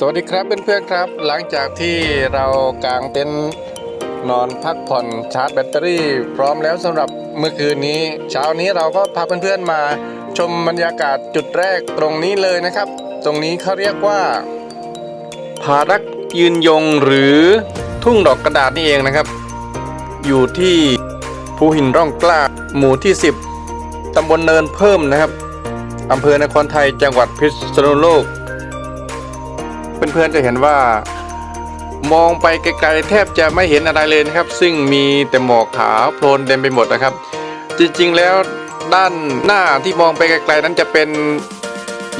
สวัสดีครับเพื่อนๆครับ หลังจากที่เรากางเต็นท์นอนพักผ่อนชาร์จแบตเตอรี่ พร้อมแล้วสำหรับเมื่อคืนนี้ เช้านี้เราก็พาเพื่อนๆมาชมบรรยากาศจุดแรกตรงนี้เลยนะครับ ตรงนี้เขาเรียกว่าผารักยืนยงหรือทุ่งดอกกระดาษนี่เองนะครับ อยู่ที่ภูหินร่องกล้าหมู่ที่ 10ตำบลเนินเพิ่มนะครับอำเภอนครไทยจังหวัดพิษณุโลก เพื่อนๆจะเห็นว่ามองไปไกลๆแทบจะไม่เห็นอะไรเลยนะครับ ซึ่งมีแต่หมอกขาวโพลนเต็มไปหมดนะครับ จริงๆแล้วด้านหน้าที่มองไปไกลๆนั้นจะเป็น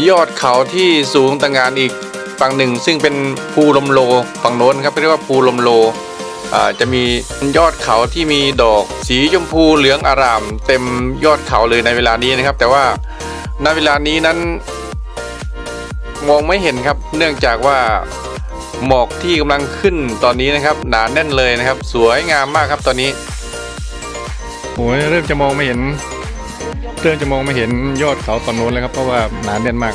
ยอดเขาที่สูงต่างงานอีกฝั่งหนึ่ง ซึ่งเป็นภูลมโลฝั่งโน้นครับเรียกว่าภูลมโลจะมียอดเขาที่มีดอกสีชมพูเหลืองอาราม เต็มยอดเขาเลยในเวลานี้นะครับ แต่ว่าณเวลานี้นั้น มองไม่เห็นครับ เนื่องจากว่าหมอกที่กำลังขึ้นตอนนี้นะครับ หนาแน่นเลยนะครับ สวยงามมากครับตอนนี้โอ้ยเริ่มจะมองไม่เห็น เริ่มจะมองไม่เห็นยอดเขาตอนโน้นแล้วครับเพราะว่าหนาแน่นมาก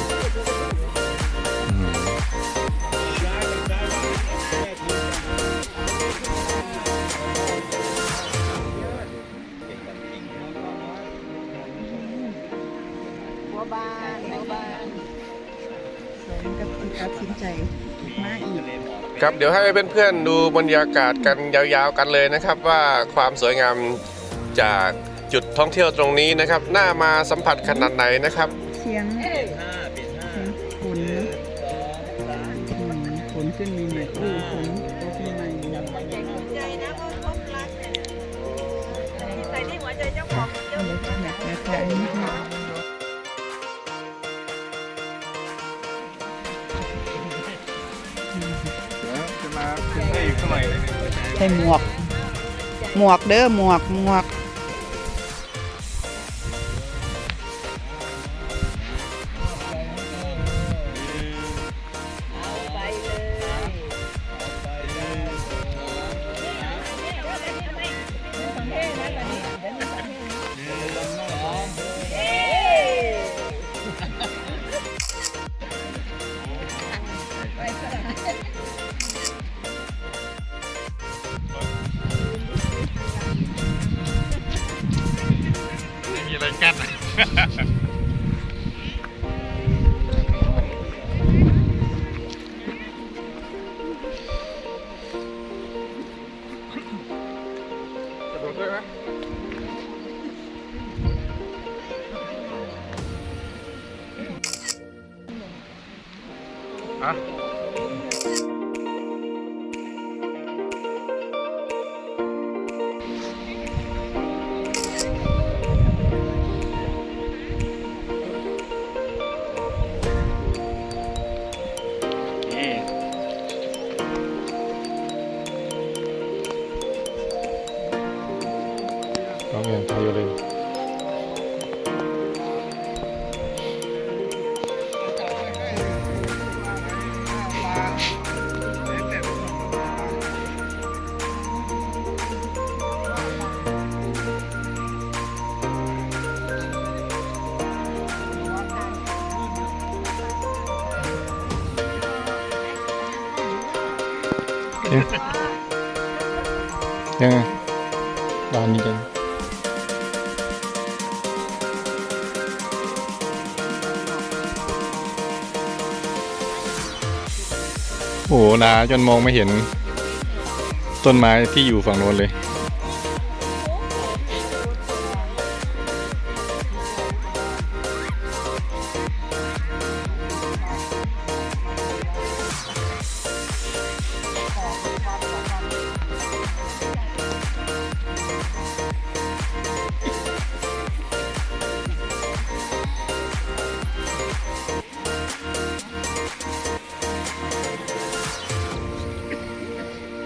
กับตัดสินใจมาอีกครับเดี๋ยวให้เพื่อนๆดูบรรยากาศกันยาวๆกันเลยนะครับ ว่าความสวยงามจากจุดท่องเที่ยวตรงนี้นะครับน่ามาสัมผัสขนาดไหนนะครับ เสียงเสียงฝนนะอืมฝนขึ้นใหม่ๆอู้ฝนตกใหม่ๆใจนะก็พบรักใส่ในหัวใจเจ้าของเยอะอยาก อยากอยากนิดหน่อยจะมาขึ้นได้อีกสักหน่อยใส่หมวก หมวกเด้อหมวกหมวก กั้ ยังไงร้านนี้กันโอ้โหหนาจนมองไม่เห็น ต้นไม้ที่อยู่ฝั่งโน้นเลย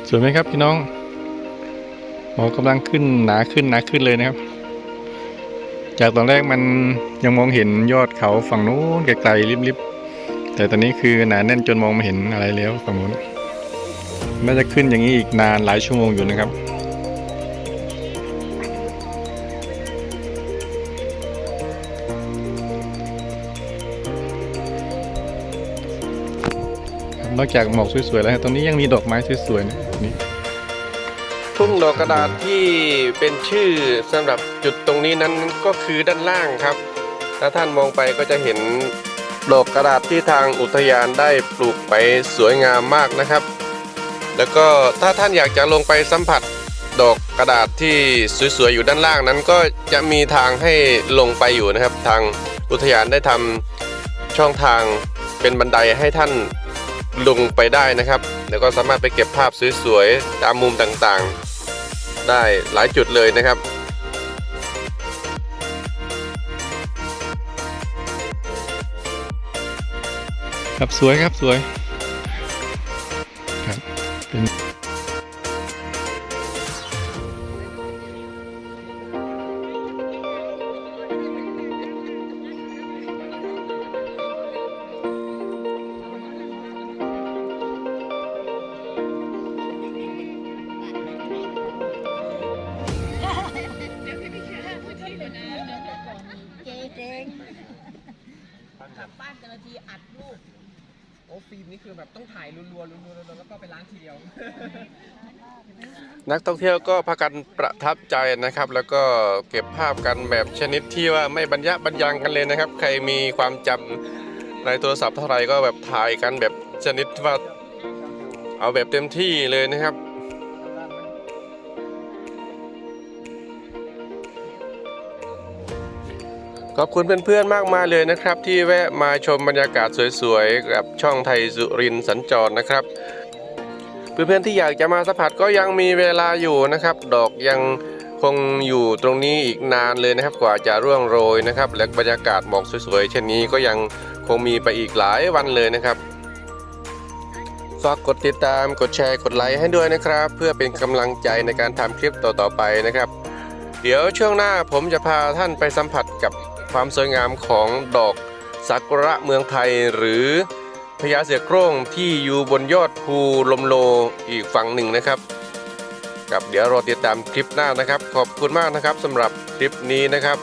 สวยไหมครับพี่น้องหมอกำลังขึ้นหนาขึ้นหนาขึ้นเลยนะครับ จากตอนแรกมันยังมองเห็นยอดเขาฝั่งนู้นไกลๆริบๆแต่ตอนนี้คือหนาแน่นจนมองไม่เห็นอะไรแล้วฝั่งนู้นน่าจะขึ้นอย่างนี้อีกนานหลายชั่วโมงอยู่นะครับ นอกจากหมอกสวยๆแล้วตรงนี้ยังมีดอกไม้สวยๆนะนี่ทุ่งดอกกระดาษที่เป็นชื่อสำหรับจุดตรงนี้นั้นก็คือด้านล่างครับ ถ้าท่านมองไปก็จะเห็นดอกกระดาษที่ทางอุทยานได้ปลูกไปสวยงามมากนะครับ แล้วก็ถ้าท่านอยากจะลงไปสัมผัสดอกกระดาษที่สวยๆอยู่ด้านล่างนั้นก็จะมีทางให้ลงไปอยู่นะครับ ทางอุทยานได้ทำช่องทางเป็นบันไดให้ท่าน ลงไปได้นะครับแล้วก็สามารถไปเก็บภาพสวยๆตามมุมต่างๆ ได้หลายจุดเลยนะครับ ครับสวยครับสวยครับเป็น โอ้ฟิล์มนี่คือแบบต้องถ่ายรัวๆรัวๆแล้วก็ไปล้างทีเดียว นักท่องเที่ยวก็พากันประทับใจนะครับ แล้วก็เก็บภาพกันแบบชนิดที่ว่าไม่บรรยะบรรยังกันเลยนะครับ ใครมีความจำในโทรศัพท์เท่าไหร่ก็แบบถ่ายกันแบบชนิดว่าเอาแบบเต็มที่เลยนะครับ ขอบคุณเพื่อนๆมากมายเลยนะครับ ที่แวะมาชมบรรยากาศสวยๆ กับช่องไทยสุรินสัญจรนะครับ เพื่อนๆที่อยากจะมาสัมผัสก็ยังมีเวลาอยู่นะครับ ดอกยังคงอยู่ตรงนี้อีกนานเลยนะครับ กว่าจะร่วงโรยนะครับ และบรรยากาศหมอกสวยๆ เช่นนี้ก็ยังคงมีไปอีกหลายวันเลยนะครับฝากกดติดตามกดแชร์กดไลค์ให้ด้วยนะครับ เพื่อเป็นกำลังใจในการทำคลิปต่อๆไปนะครับ เดี๋ยวช่วงหน้าผมจะพาท่านไปสัมผัสกับ ความสวยงามของดอกซากุระเมืองไทยหรือพญาเสือโคร่งที่อยู่บนยอดภูลมโลอีกฝั่งหนึ่งนะครับ กับเดี๋ยวรอติดตามคลิปหน้านะครับ ขอบคุณมากนะครับสำหรับคลิปนี้นะครับ